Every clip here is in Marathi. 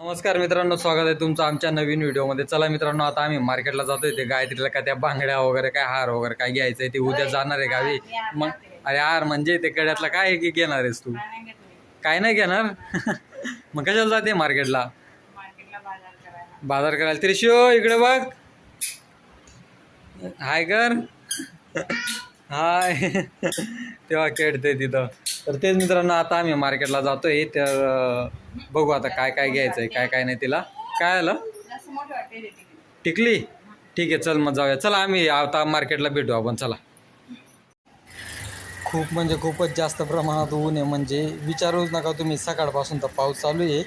नमस्कार मित्रांनो स्वागत आहे तुमचं आमच्या नवीन व्हिडिओमध्ये. चला मित्रांनो आता आम्ही मार्केटला जातोय. ते गायत्रीला काय त्या बांगड्या वगैरे काय हार वगैरे काय घ्यायचं आहे ते उद्या जाणार आहे गावी. मग अरे हार म्हणजे ते कड्यातला काय आहे की घेणार आहेस तू? काय नाही घेणार? मग कशाला जाते मार्केटला? बाजार करायला. त्रिशो इकडे बघ. हाय कर. हाय. तेव्हा खेळते तिथं. तर तेच मित्रांनो आता आम्ही मार्केटला जातोय. तर बघू आता काय काय घ्यायचं आहे काय काय नाही तिला. काय आलं? टिकली? ठीक आहे चल मग जाऊया. चला आम्ही आता मार्केटला भेटू आपण चला. खूप म्हणजे खूपच जास्त प्रमाणात ऊन आहे म्हणजे विचारूच नका तुम्ही सकाळपासून तर पाऊस चालू आहे.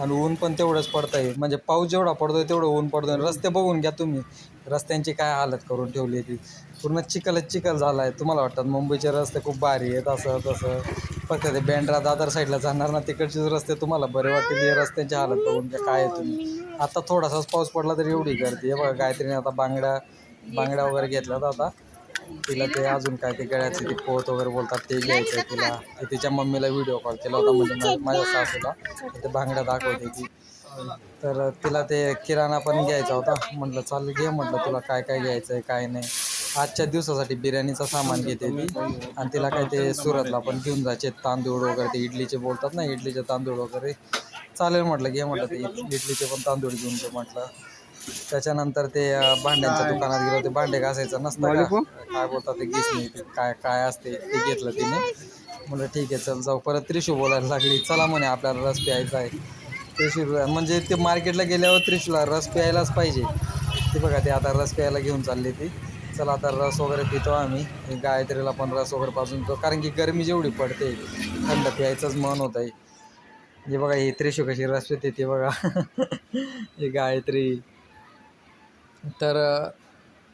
आणि ऊन पण तेवढंच पडत आहे म्हणजे पाऊस जेवढा पडतोय तेवढं ऊन पडतोय. रस्ते बघून घ्या तुम्ही रस्त्यांची काय हालत करून ठेवली आहे ती पूर्ण चिखलच चिखल झाला आहे तुम्हाला वाटतात मुंबईचे रस्ते खूप भारी आहेत असं तसं. फक्त ते बँड्रा दादर साईडला जाणार ना तिकडचेच रस्ते तुम्हाला बरे वाटतील हे रस्त्यांची हालत बघून काय आहे तुम्ही. आता थोडासाच पाऊस पडला तरी एवढी गर्दी आहे बघा गायत्रीने आता बांगड्या बांगड्या वगैरे घेतल्यात आता. तिला ते अजून काय ते गळ्याचे ते पोत वगैरे बोलतात ते घ्यायचं आहे तिला. ते तिच्या मम्मीला व्हिडिओ कॉल केला होता म्हणजे माझ्या सासूला. ते बांगड्या दाखवते ती. तर तिला ते किराणा पण घ्यायचा होता. म्हटलं चालेल घे म्हटलं तुला काय काय घ्यायचं आहे काय नाही. आजच्या दिवसासाठी बिर्याणीचं सामान घेते ती आणि तिला काय ते सुरतला पण घेऊन जायचे. तांदूळ वगैरे ते इडलीचे बोलतात ना इडलीचे तांदूळ वगैरे. चालेल म्हटलं घे म्हटलं ते. इडलीचे पण तांदूळ घेऊन घे म्हटलं. त्याच्यानंतर ते भांड्यांच्या दुकानात गेलो ते भांडे घासायचं नसतं का? काय बोलतात ते गिसणी ते काय काय असते ते घेतलं तिने. म्हटलं ठीक आहे चल जाऊ. परत त्रिशू बोलायला लागली. चला म्हणे आपल्याला रस प्यायचा आहे. त्रिशू म्हणजे ते मार्केटला गेल्यावर त्रिशूला रस प्यायलाच पाहिजे. ते बघा ते आता रस प्यायला घेऊन चालली ती. चला आता रस वगैरे पितो आम्ही. हे गायत्रीला पण रस वगैरे पाजून तो कारण की गरमी जेवढी पडते थंड प्यायचंच मन होत आहे हे बघा ही त्रिशू कशी रस पिते ते बघा. हे गायत्री. तर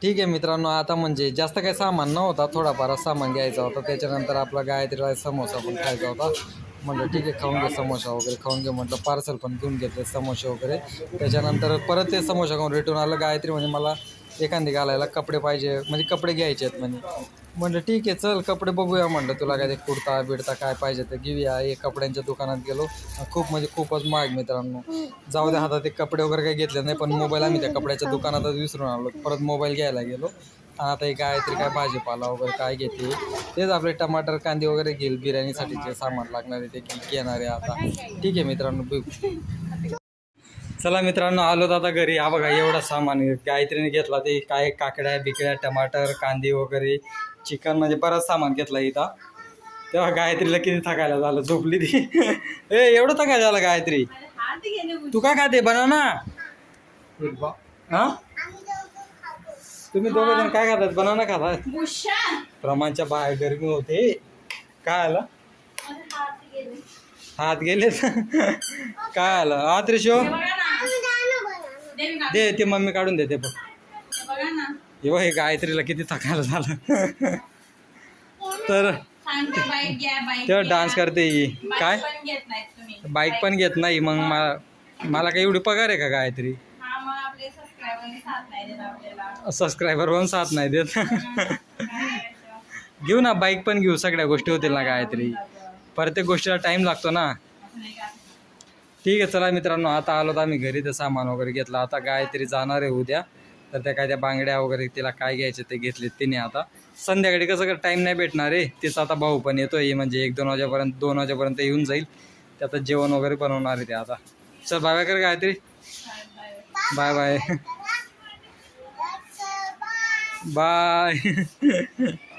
ठीक आहे मित्रांनो आता म्हणजे जास्त काही सामान नव्हता. थोडाफार सामान घ्यायचा होता. त्याच्यानंतर आपला गायत्रीला समोसा पण खायचा होता. म्हटलं ठीक आहे खाऊन घे समोसा वगैरे. खाऊन घे म्हटलं पार्सल पण घेऊन घेतले समोसे वगैरे. त्याच्यानंतर परत ते समोसा खाऊन रिटर्न आलं. गायत्री म्हणजे मला एखादी घालायला कपडे पाहिजे म्हणजे कपडे घ्यायचे आहेत म्हणजे म्हटलं ठीक आहे चल कपडे बघूया. म्हटलं तुला काय ते कुर्ता बिडता काय पाहिजे तर घेऊया. हे कपड्यांच्या दुकानात गेलो. खूप म्हणजे खूपच महाग मित्रांनो. जाऊ दे हातात ते कपडे वगैरे काही घेतले नाही पण मोबाईल आम्ही त्या कपड्याच्या दुकानातच विसरून आलो. परत मोबाईल घ्यायला गेलो. आणि आता एक गायत्री काय भाजीपाला वगैरे काय घेते तेच आपले टमाटर कांदे वगैरे घेईल बिर्याणीसाठी जे सामान लागणार आहे ते घेणार आहे आता. ठीक आहे मित्रांनो बघू. चला मित्रांनो आलो आता घरी. हा बघा एवढा सामान. गायत्रीने घेतला ते काय काकड्या बिकड्या टमाटर कांदे वगैरे चिकन म्हणजे बरंच सामान घेतलं इथं. तेव्हा गायत्रीला किती थकायला झालं झोपली ती. ए एवढं थकायला झालं गायत्री. ते काय खाते? बनव ना हा? तुम्ही दोघं जण काय खातात? बनवणं खातात? बुशा. प्रमाणच्या बाहेर गरमी होते. काय आलं? हात गेले. काय आलं? त्रिशो? बघा ना देवी का दे ते मम्मी काढून देते बघ. बघा ना. हे बघ हे गायत्रीला किती थकायला झालं. तर तेव्हा डान्स करते ही. काय? बाईक पण घेत नाही मग मा- मला काही एवढी पगार आहे का गायत्री? सबस्क्रायबर साथ नाही देत आपल्याला. सबस्क्रायबर पण साथ नाही देत? घेऊ ना बाईक पण घेऊ सगळ्या गोष्टी होतील ना गायत्री. प्रत्येक गोष्टीला टाईम लागतो ना? ठीक आहे चला मित्रांनो आता आलो तर आम्ही घरी ते सामान वगैरे घेतलं. आता गायत्री जाणार आहे उद्या. तर त्या काय त्या बांगड्या वगैरे तिला काय घ्यायचे ते घेतले तिने आता. संध्याकाळी कसं टाईम नाही भेटणार आहे. तिचा आता भाऊ पण येतो आहे म्हणजे एक दोन वाजेपर्यंत दोन वाजेपर्यंत येऊन जाईल. ते आता जेवण वगैरे बनवणार आहे ते आता. चल बाय बाय कर गायत्री. Bye bye bye